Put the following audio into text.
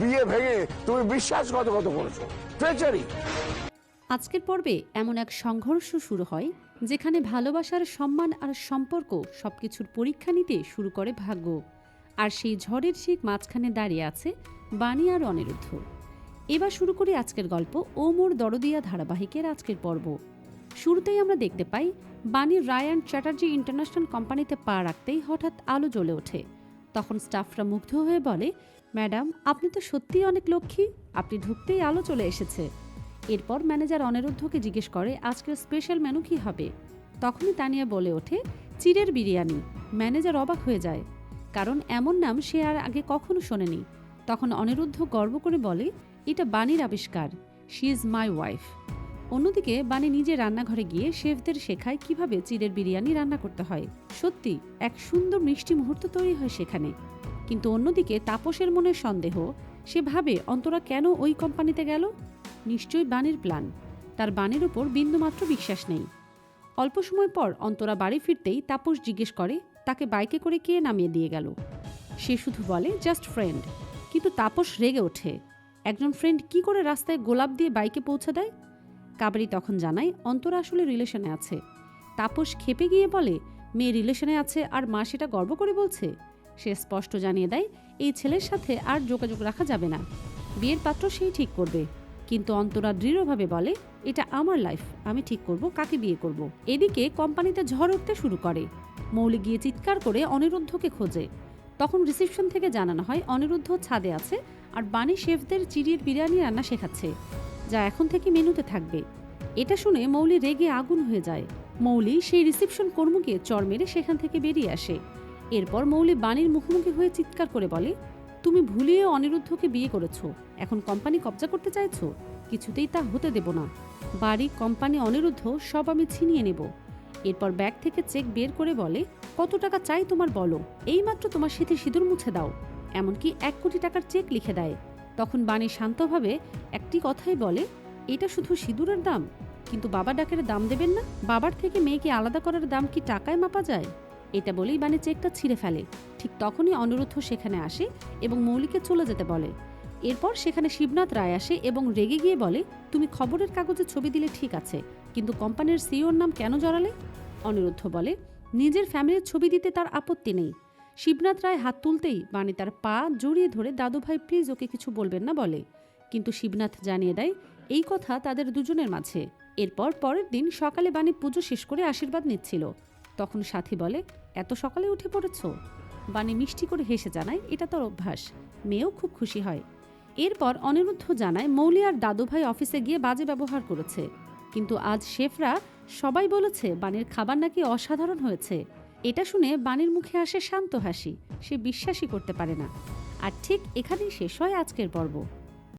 বিয়ে ভেঙে তুমি বিশ্বাসঘাতকত করেছ। ট্রেচারি আজকের পর্বে এমন এক সংঘর্ষ শুরু হয়, যেখানে ভালোবাসার সম্মান আর সম্পর্ক সবকিছুর পরীক্ষা নিতে শুরু করে ভাগ্য। আর সেই ঝড়ের ঠিক মাঝখানে দাঁড়িয়ে আছে বাণী আর অনিরুদ্ধ। এবার শুরু করি আজকের গল্প ও মোর দরদিয়া ধারাবাহিকের আজকের পর্ব। শুরুতেই আমরা দেখতে পাই বাণীর রায়ান চ্যাটার্জি ইন্টারন্যাশনাল কোম্পানিতে পা রাখতেই হঠাৎ আলো জ্বলে ওঠে। তখন স্টাফরা মুগ্ধ হয়ে বলে, ম্যাডাম, আপনি তো সত্যিই অনেক লক্ষ্মী। আপনি ঢুকতেই আলো চলে এসেছে। এরপর ম্যানেজার অনিরুদ্ধকে জিজ্ঞেস করে, আজকের স্পেশাল মেনু কী হবে? তখনই তানিয়া বলে ওঠে, চিড়ের বিরিয়ানি। ম্যানেজার অবাক হয়ে যায়, কারণ এমন নাম সে আর আগে কখনো শোনেনি। তখন অনিরুদ্ধ গর্ব করে বলে, এটা বাণীর আবিষ্কার। She is my wife. অন্যদিকে বাণী নিজে রান্নাঘরে গিয়ে শেফদের শেখায় কীভাবে চিড়ের বিরিয়ানি রান্না করতে হয়। সত্যি, এক সুন্দর মিষ্টি মুহূর্ত তৈরি হয় সেখানে। কিন্তু অন্যদিকে, তাপসের মনে সন্দেহ, সে ভাবে অন্তরা কেন ওই কোম্পানিতে গেল? নিশ্চয়ই বাণীর প্ল্যান। তার বাণীর উপর বিন্দুমাত্র বিশ্বাস নেই। অল্প সময় পর অন্তরা বাড়ি ফিরতেই তাপস জিজ্ঞেস করে, তাকে বাইকে করে কে নামিয়ে দিয়ে গেল? সে শুধু বলে, জাস্ট ফ্রেন্ড। কিন্তু তাপস রেগে ওঠে। একজন ফ্রেন্ড কি করে রাস্তায় গোলাপ দিয়ে বাইকে পৌঁছে দেয়? কাবেরী তখন জানায়, অন্তরা আসলে রিলেশনে আছে। তাপস খেপে গিয়ে বলে, মেয়ে রিলেশনে আছে আর মা সেটা গর্ব করে বলছে? সে স্পষ্ট জানিয়ে দেয়, এই ছেলের সাথে আর যোগাযোগ রাখা যাবে না। বিয়ের পাত্র সেই ঠিক করবে। কিন্তু অন্তরা দৃঢ়ভাবে বলে, এটা আমার লাইফ, আমি ঠিক করব, কাকে বিয়ে করব? এদিকে কোম্পানিতে ঝড় উঠতে শুরু করে। মৌলি গিয়ে চিৎকার করে অনিরুদ্ধকে খোঁজে। তখন রিসেপশন থেকে জানানো হয়, অনিরুদ্ধ ছাদে আছে আর বাণী শেফদের চিড়ির বিরিয়ানি রান্না শেখাচ্ছে। যা এখন থেকে মেনুতে থাকবে। এটা শুনে মৌলি রেগে আগুন হয়ে যায়। মৌলি সেই রিসেপশন কর্মীকে চর মেরে সেখান থেকে বেরিয়ে আসে। এরপর মৌলি বাণীর মুখোমুখি হয়ে চিৎকার করে বলে, তুমি ভুলিয়ে অনিরুদ্ধকে বিয়ে করেছ। এখন কোম্পানি কবজা করতে চাইছো? কিছুতেই তা হতে দেব না। বাড়ি, কোম্পানি, অনিরুদ্ধ সব আমি ছিনিয়ে নেব। এরপর ব্যাগ থেকে চেক বের করে বলে, কত টাকা চাই তোমার বলো। এইমাত্র তোমার সাথে সিঁদুর মুছে দাও। এমনকি এক কোটি টাকার চেক লিখে দেয়। তখন বাণী শান্তভাবে একটি কথাই বলে, এটা শুধু সিঁদুরের দাম, কিন্তু বাবা ডাকের দাম দেবেন না? বাবার থেকে মেয়েকে আলাদা করার দাম কি টাকায় মাপা যায়? এটা বলেই বাণী চেকটা ছিঁড়ে ফেলে। ঠিক তখনই অনিরুদ্ধ সেখানে আসে এবং মৌলিকে চলে যেতে বলে। এরপর সেখানে শিবনাথ রায় আসে এবং রেগে গিয়ে বলে, তুমি খবরের কাগজে ছবি দিলে ঠিক আছে, কিন্তু কোম্পানির সিইওর নাম কেন জড়ালে? অনিরুদ্ধ বলে, নিজের ফ্যামিলির ছবি দিতে তার আপত্তি নেই। শিবনাথ রায় হাত তুলতেই বাণী তার পা জড়িয়ে ধরে দাদু ভাই প্লিজ ওকে কিছু বলবেন না? বলে। কিন্তু শিবনাথ জানিয়ে দেয়, এই কথা তাদের দুজনের মাঝে। এরপর পরের দিন সকালে বাণী পুজো শেষ করে আশীর্বাদ নিচ্ছিল। তখন সাথী বলে, এত সকালে উঠে পড়েছ? বাণী মিষ্টি করে হেসে জানায়, এটা তোর অভ্যাস। মেয়েও খুব খুশি হয়। এরপর অনিরুদ্ধ জানায়, মৌলি আর দাদুভাই অফিসে গিয়ে বাজে ব্যবহার করেছে। কিন্তু আজ শেফরা সবাই বলেছে বাণীর খাবার নাকি অসাধারণ হয়েছে। এটা শুনে বাণীর মুখে আসে শান্ত হাসি। সে বিশ্বাসই করতে পারে না। আর ঠিক এখানেই শেষ হয় আজকের পর্ব।